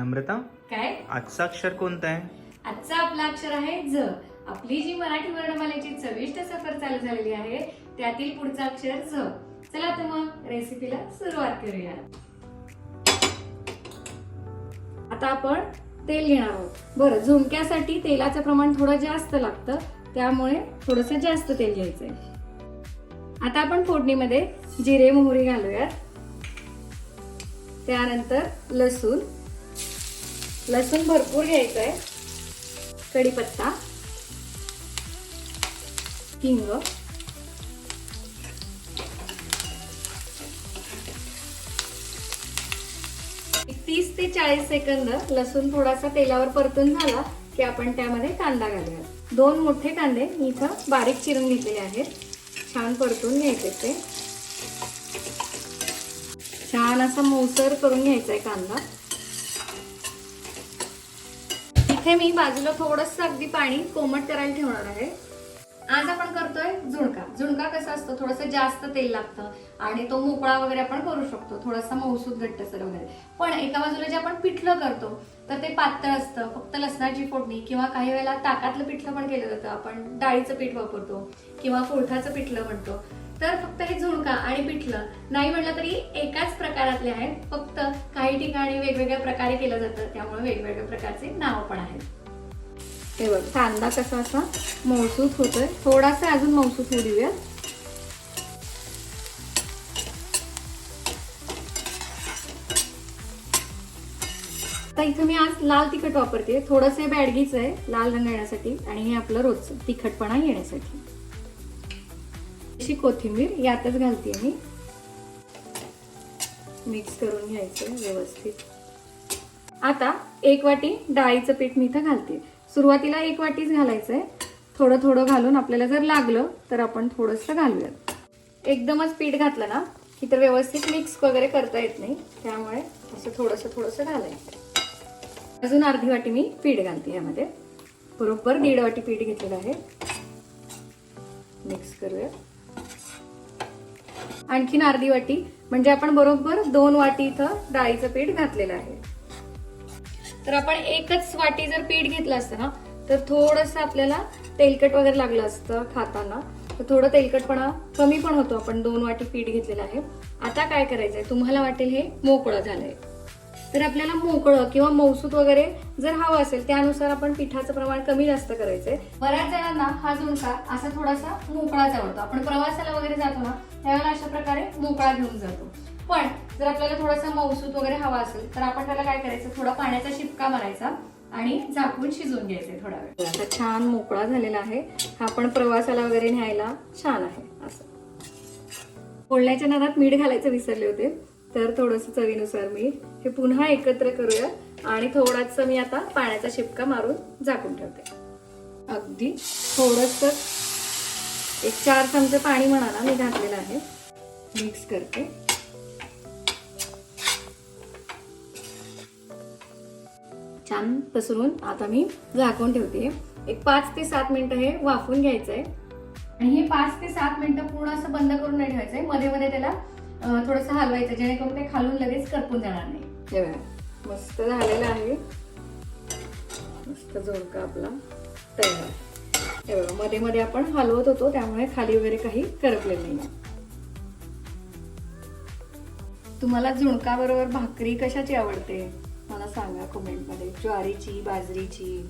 नम्रता काय? आजचा अक्षर कोणता आहे? आजचा आपला अक्षर आहे ज. आपली जी मराठी वर्णमालेची चविष्ट सफर चालू झालेली आहे त्यातील पुढचा अक्षर ज. चला तर मग रेसिपीला सुरुवात करूया. आता आपण तेल घेणार आहोत. बरं झुणक्यासाठी तेलाचं प्रमाण थोडं जास्त लागतं त्यामुळे थोडंसं जास्त तेल घ्यायचंय. आता आपण फोडणीमध्ये जिरे मोहरी घालूयात. त्यानंतर लसूण लसूण भरपूर घ्यायचं आहे कढीपत्ता. हिंग. तीस ते चाळीस सेकंद लसूण थोडासा तेलावर परतून झाला की आपण त्यामध्ये कांदा घालूया दोन मोठे कांदे मी इथं बारीक चिरून घेतलेले आहेत. छान परतून घ्यायचे ते. छान असा मऊसर करून घ्यायचा आहे कांदा. इथे मी बाजूला थोडस अगदी पाणी कोमट करायला ठेवणार आहे. आज आपण करतोय झुणका. झुणका कसा असतो? थोडस जास्त तेल लागतं आणि तो मोकळा वगैरे आपण करू शकतो. थोडासा मऊसूद घट्टसर वगैरे. पण एका बाजूला जे आपण पिठलं करतो तर ते पातळ असतं. फक्त लसणाची फोडणी किंवा काही वेळेला ताकातलं पिठलं पण केलं जातं. आपण डाळीचं पीठ वापरतो किंवा कुळथाचं पिठलं म्हणतो. तर फक्त हे झुणका आणि पिठलं नाही म्हटलं तरी एकाच प्रकारातले आहेत. फक्त काही ठिकाणी वेगवेगळ्या प्रकारे केलं जातं त्यामुळे वेगवेगळ्या प्रकारचे नाव पण आहेत. हे बघ कांदा कसा असा मौसूत होतोय. थोडासा अजून मौसूत होऊ देऊया. आता इथं मी आज लाल तिखट वापरते. थोडंसं बॅडगीच आहे लाल रंग येण्यासाठी आणि हे आपलं रोजचं तिखटपणा येण्यासाठी. अशी कोथिंबीर यातच घालते मी. मिक्स करून घ्यायचं व्यवस्थित. आता एक वाटी डाळीचं पीठ मी इथं घालते. सुरुवातीला एक वाटीच घालायचंय. थोडं थोडं घालून आपल्याला जर लागलं तर आपण थोडंसं घालूयात. एकदमच पीठ घातलं ना की तर व्यवस्थित मिक्स वगैरे करता येत नाही. त्यामुळे असं थोडंसं थोडंसं घालायचं. अजून अर्धी वाटी मी पीठ घालते यामध्ये. बरोबर दीड वाटी पीठ घेतलेलं आहे. मिक्स करूया आणखीन अर्धी वाटी म्हणजे आपण बरोबर दोन वाटी इथं डाळीचं पीठ घातलेलं आहे. तर आपण एकच वाटी जर पीठ घेतलं असतं ना तर थोडस आपल्याला तेलकट वगैरे लागलं असतं खाताना. तर थोडं तेलकटपणा कमी पण होतो आपण दोन वाटी पीठ घेतलेलं आहे. आता काय करायचंय? तुम्हाला वाटेल हे मोकळं झालंय. तर आपल्याला मोकळं किंवा मौसूत वगैरे जर हवं असेल त्यानुसार आपण पिठाचं प्रमाण कमी जास्त करायचंय. बऱ्याच जणांना हा झुणका असा थोडासा मोकळाच आवडतो. आपण प्रवासाला वगैरे जातो ना त्यावेळेला अशा प्रकारे मोकळा घेऊन जातो. पण जर आपल्याला थोडासा मौसूत वगैरे हवा असेल तर आपण त्याला काय करायचं थोडा पाण्याचा शिपका मारायचा आणि झाकून शिजवून घ्यायचे थोडा वेळ. आता छान मोकळा झालेला आहे. हा आपण प्रवासाला वगैरे न्यायला छान आहे. असं. बोलण्याच्या नादात मीठ घालायचं विसरले होते. तर थोडस चवीनुसार मीठ हे पुन्हा एकत्र करूया आणि थोडासा मी आता पाण्याचा शिपका मारून झाकून ठेवते. अगदी थोडस एक चार चमचे पाणी म्हणाला मी घातलेलं आहे. मिक्स करते. छान पसरून आता मी झाकून ठेवते. एक पाच ते सात मिनिटं हे वाफून घ्यायचंय. आणि हे पाच ते सात मिनिटं पूर्ण असं बंद करून नाही ठेवायचंय. मध्ये मध्ये त्याला थोडंसं हलवायचं जेणेकरून ते खालून लगेच करपून जाणार नाही. हे बघा मस्त झालेलं आहे. मस्त झोडका आपला तयार. हे बघा मध्ये मध्ये आपण हलवत होतो त्यामुळे खाली वगैरे काही करपलेलं नाही. तुम्हाला झुणका बरोबर भाकरी कशाची आवडते? मला सांगा कमेंटमध्ये ज्वारीची बाजरीची.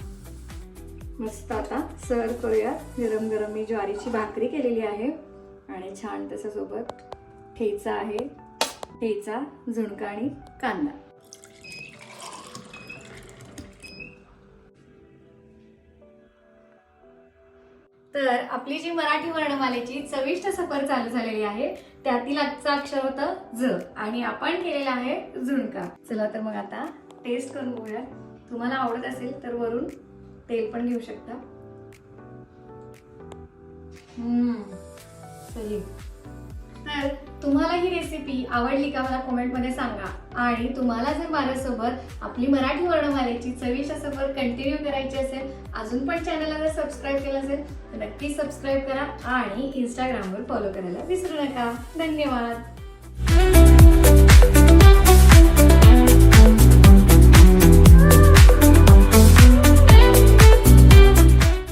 मस्त आता सर्व करूया. गरम गरम मी ज्वारीची भाकरी केलेली आहे. आणि छान त्याच्यासोबत ठेचा आहे. ठेचा झुणका आणि कांदा. तर आपली जी मराठी वर्णमालेची चविष्ट सफर चालू झालेली आहे त्यातील आजचं अक्षर होतं ज आणि आपण केलेला आहे झुणका. चला तर मग आता टेस्ट करून बघूया. तुम्हाला आवडत असेल तर वरून तेल पण घेऊ शकता. हम्म, सही तर तुम्हाला ही रेसिपी आवडली का मला कॉमेंटमध्ये सांगा. आणि तुम्हाला जर माझ्यासोबत आपली मराठी वर्णमालेची चविष्ट सफर कंटिन्यू करायची असेल अजून पण चॅनलला जर सबस्क्राईब केलं असेल तर नक्की सबस्क्राईब करा आणि इंस्टाग्रामवर फॉलो करायला विसरू नका. धन्यवाद.